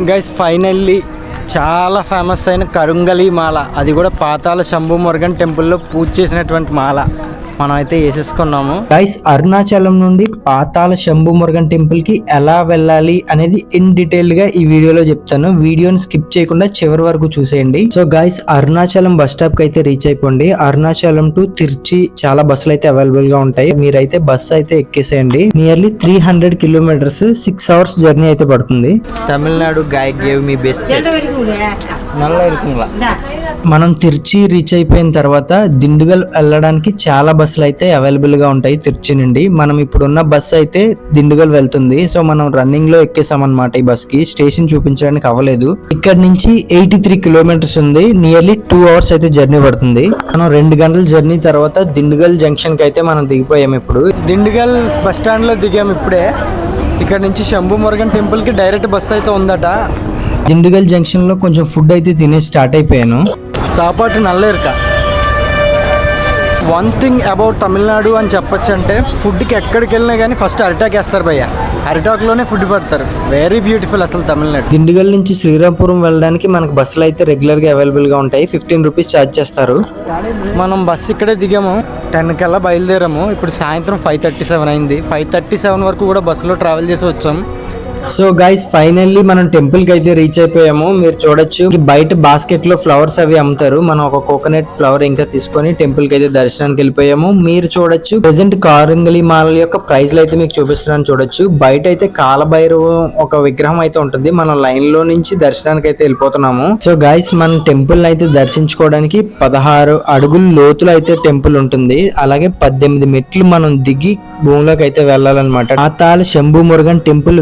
Guys finally చాలా famous అయిన కరుంగలి మాల. అది కూడా పాతాల శంభు మురుగన్ టెంపుల్లో పూజ చేసినటువంటి మాల. మనం అయితే వేసేసుకున్నాము. గైస్ అరుణాచలం నుండి పాతాల శంభు మురుగన్ టెంపుల్కి ఎలా వెళ్ళాలి అనేది ఇన్ డీటెయిల్గా ఈ వీడియోలో చెప్తాను. వీడియోని స్కిప్ చేయకుండా చివరి వరకు చూసేయండి. సో గైస్ అరుణాచలం బస్ స్టాప్కి అయితే రీచ్ అయిపోండి. అరుణాచలం టు తిరుచి చాలా బస్సులు అయితే అవైలబుల్గా ఉంటాయి. మీరైతే బస్ అయితే ఎక్కేసేయండి. Nearly three hundred kilometres six hours journey అయితే పడుతుంది. తమిళనాడు గాయ గేవ్ మీ బెస్ట్ నల్ల ఇరుకుంగ్లా మనం తిరుచి రీచ్ అయిపోయిన తర్వాత దిండుగల్ వెళ్ళడానికి చాలా బస్సులు అయితే అవైలబుల్గా ఉంటాయి తిరుచి నుండి. మనం ఇప్పుడున్న బస్ అయితే దిండుగల్ వెళ్తుంది. సో మనం రన్నింగ్లో ఎక్కేసామన్నమాట ఈ బస్కి స్టేషన్ చూపించడానికి అవ్వలేదు. ఇక్కడ నుంచి ఎయిటీ త్రీ కిలోమీటర్స్ ఉంది. నియర్లీ టూ అవర్స్ అయితే జర్నీ పడుతుంది. మనం రెండు గంటల జర్నీ తర్వాత దిండుగల్ జంక్షన్కి అయితే మనం దిగిపోయాం ఇప్పుడు. దిండుగల్ బస్ స్టాండ్లో దిగాం ఇప్పుడే. ఇక్కడ నుంచి శంభు మురుగన్ టెంపుల్కి డైరెక్ట్ బస్ అయితే ఉందట. దిండుగల్ జంక్షన్లో కొంచెం ఫుడ్ అయితే తినేసి స్టార్ట్ అయిపోయాను. సాపాటు నల్లేరుక. వన్ థింగ్ అబౌట్ తమిళనాడు అని చెప్పొచ్చు అంటే ఫుడ్కి ఎక్కడికి వెళ్ళినా కానీ ఫస్ట్ అరిటాక్ వేస్తారు భయ్య. అరిటాక్లోనే ఫుడ్ పెడతారు. వెరీ బ్యూటిఫుల్ అసలు తమిళనాడు దిండుగల్ నుంచి శ్రీరాంపురం వెళ్ళడానికి మనకు బస్సులు అయితే రెగ్యులర్గా అవైలబుల్గా ఉంటాయి. ఫిఫ్టీన్ రూపీస్ ఛార్జ్ చేస్తారు. మనం బస్సు ఇక్కడే దిగాము. టెన్ కల్లా బయలుదేరాము. ఇప్పుడు సాయంత్రం ఫైవ్ థర్టీ సెవెన్ అయింది. ఫైవ్ థర్టీ సెవెన్ వరకు కూడా బస్సులో ట్రావెల్ చేసి వచ్చాం. సో గైస్ ఫైనల్లీ మనం టెంపుల్కి అయితే రీచ్ అయిపోయాము. మీరు చూడొచ్చు బయట బాస్కెట్లో ఫ్లవర్స్ అవి అమ్ముతారు. మనం ఒక కోకోనట్ ఫ్లవర్ ఇంకా తీసుకొని టెంపుల్కి అయితే దర్శనానికి వెళ్ళిపోయాము. మీరు చూడొచ్చు ప్రెసెంట్ కారంగలి మాల యొక్క ప్రైస్ అయితే మీకు చూపిస్తున్నాను చూడొచ్చు. బయట అయితే కాలభైరవం ఒక విగ్రహం అయితే ఉంటుంది. మనం లైన్లో నుంచి దర్శనానికి అయితే వెళ్ళిపోతున్నాము. సో గైస్ మనం టెంపుల్ అయితే దర్శించుకోవడానికి పదహారు అడుగుల లోతులో అయితే టెంపుల్ ఉంటుంది. అలాగే పద్దెనిమిది మెట్లు మనం దిగి భూమిలోకి అయితే వెళ్ళాలన్నమాట. ఆ తాళ శంభు మురుగన్ టెంపుల్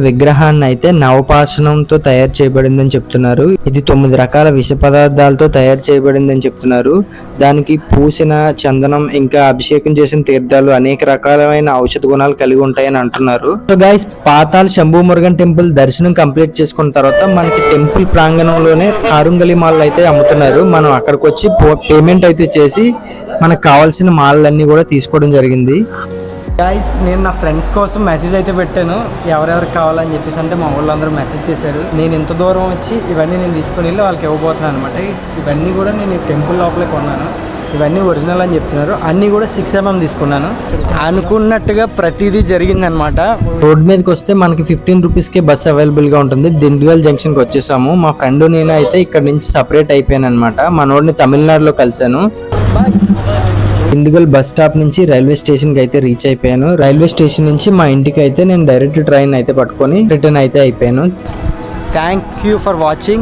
విగ్రహాన్ని అయితే నవపాషణంతో తయారు చేయబడిందని చెప్తున్నారు. ఇది తొమ్మిది రకాల విష పదార్థాలతో తయారు చేయబడిందని చెప్తున్నారు. దానికి పూసిన చందనం ఇంకా అభిషేకం చేసిన తీర్థాలు అనేక రకాలైన ఔషధ గుణాలు కలిగి ఉంటాయని అంటున్నారు. So guys Patal Shambhu Murugan temple దర్శనం కంప్లీట్ చేసుకున్న తర్వాత మనకి టెంపుల్ ప్రాంగణంలోనే కారుంగలి మాల్ అయితే అమ్ముతున్నారు. మనం అక్కడికి వచ్చి పేమెంట్ అయితే చేసి మనకు కావాల్సిన మాలలన్నీ కూడా తీసుకోవడం జరిగింది. గాయస్ నేను నా ఫ్రెండ్స్ కోసం మెసేజ్ అయితే పెట్టాను. ఎవరెవరికి కావాలని చెప్పేసి అంటే మా వాళ్ళందరూ మెసేజ్ చేశారు. నేను ఇంత దూరం వచ్చి ఇవన్నీ నేను తీసుకుని వెళ్ళి వాళ్ళకి ఇవ్వబోతున్నాను అనమాట ఇవన్నీ కూడా నేను ఈ టెంపుల్ లోపలే కొన్నాను. ఇవన్నీ ఒరిజినల్ అని చెప్తున్నారు. అన్నీ కూడా సిక్స్ ఎంఎం తీసుకున్నాను. అనుకున్నట్టుగా ప్రతిదీ జరిగిందనమాట రోడ్ మీదకి వస్తే మనకి ఫిఫ్టీన్ రూపీస్కే బస్ అవైలబుల్గా ఉంటుంది. దిండుగల్ జంక్షన్కి వచ్చేసాము. మా ఫ్రెండ్ నేను అయితే ఇక్కడ నుంచి సపరేట్ అయిపోయాను అనమాట మనోడిని తమిళనాడులో కలిశాను. ఇండిగల్ బస్ స్టాప్ నుంచి రైల్వే స్టేషన్కి అయితే రీచ్ అయిపోయాను. రైల్వే స్టేషన్ నుంచి మా ఇంటికి అయితే నేను డైరెక్ట్ ట్రైన్ అయితే పట్టుకొని రిటర్న్ అయితే అయిపోయాను. Thank you for watching